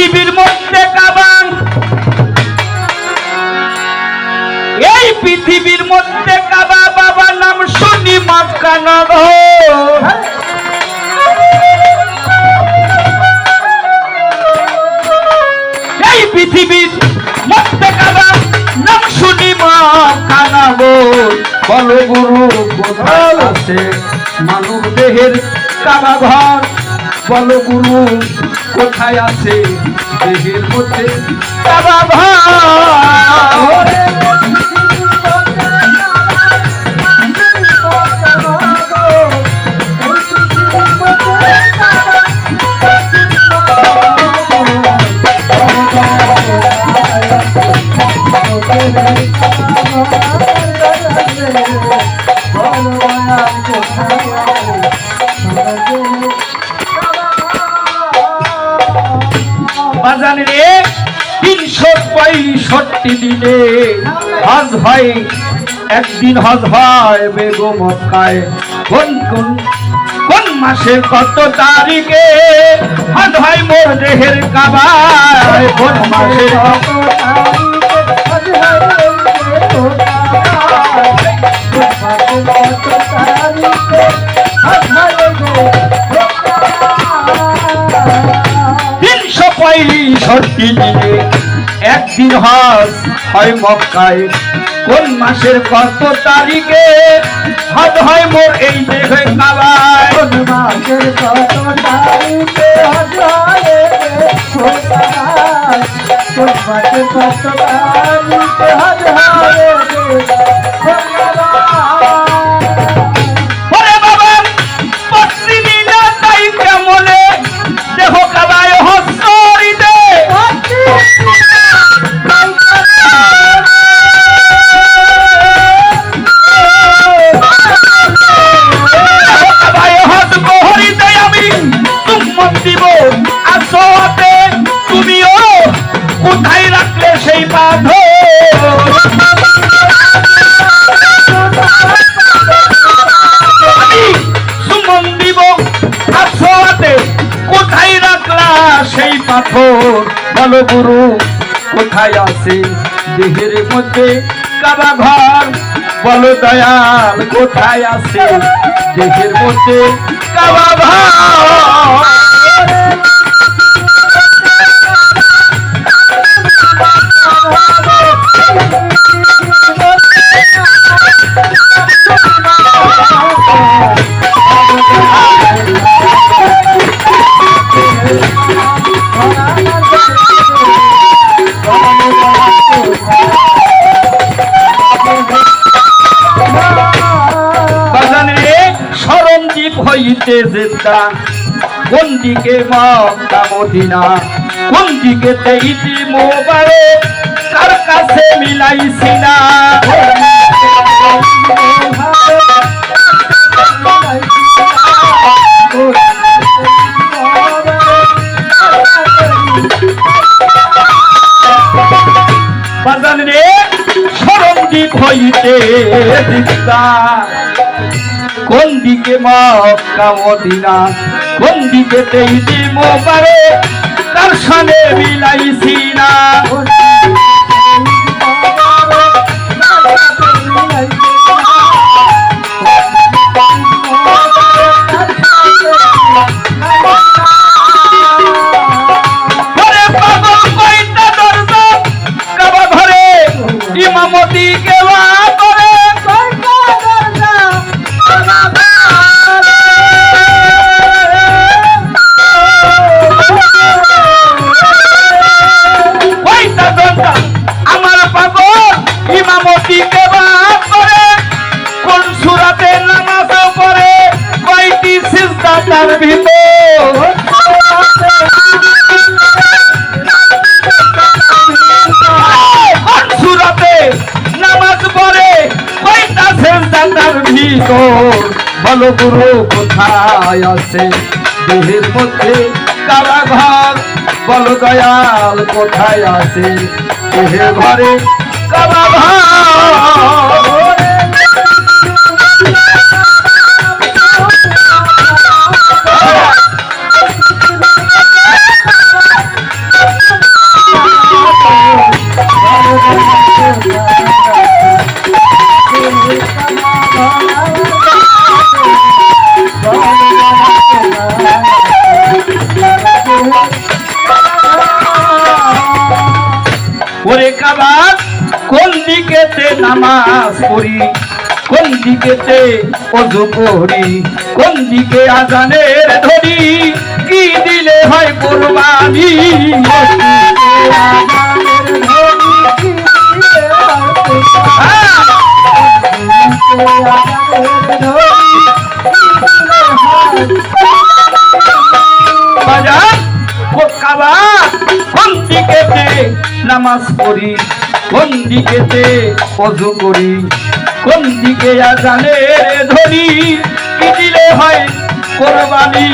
পৃথিবীর মধ্যে কাবাং এই পৃথিবীর মধ্যে কাবা বাবা নাম শুনি মক্কা নগর। এই পৃথিবীর মধ্যে কাবা নাম শুনি বলো গুরু আছে মানব দেহের কাবা ঘর? বলো গুরু কোথায় আছে দেহের মধ্যে? কাবা ঘর বাজানে রে তিনশো পঁয়ষট্টি দিনে হজ হয়। একদিন হজ হয় বেগম মক্কায়। কোন কোন মাসের কত তারিখে হজ হয় মোর দেহের কাবায়? কোন মাসে কত তিনশো পঁয়ষট্টি দিনে। একদিন হজ হয় মক্কায়। কোন মাসের কত তারিখে? হজ হয় মোর এই দেহে কাবায় ওরে পাথর, বলো গুরু, কোথায় আছে? দেহের মধ্যে কাবা ঘর বলো দয়াল, কোথায় আছে? দেহের মধ্যে কাবা ঘর সরঞ্জীব হইতে যেতা কোন দিকে মক্কা মদিনা কোন দিকে তেইতি মোবারে কার কাছে মিলাইছি না? বাজানে সরঞ্জীব হইতে কোন দিকে মক্কা মদিনা কোন দিকে তেইতি মোবারে কার সনে মিলাইছি না? ভিতর বলো গুরু কোথায় আছে দেহের মধ্যে কারা ঘর বলো দয়াল, কোথায় আছে দেহের ঘরে কারা নামাজ, কোন দিকেতে নামাজ পড়ি, কোন দিকেতে অজু করি, কোন দিকে আজানের ধরি কি দিলে হয় কুরবানি? বাজার কোন দিকেতে নামাজ পড়ি, কোন দিকেতে অজু করি, কোন দিকে আজানের ধরি কি দিলে হয় কোরবানি?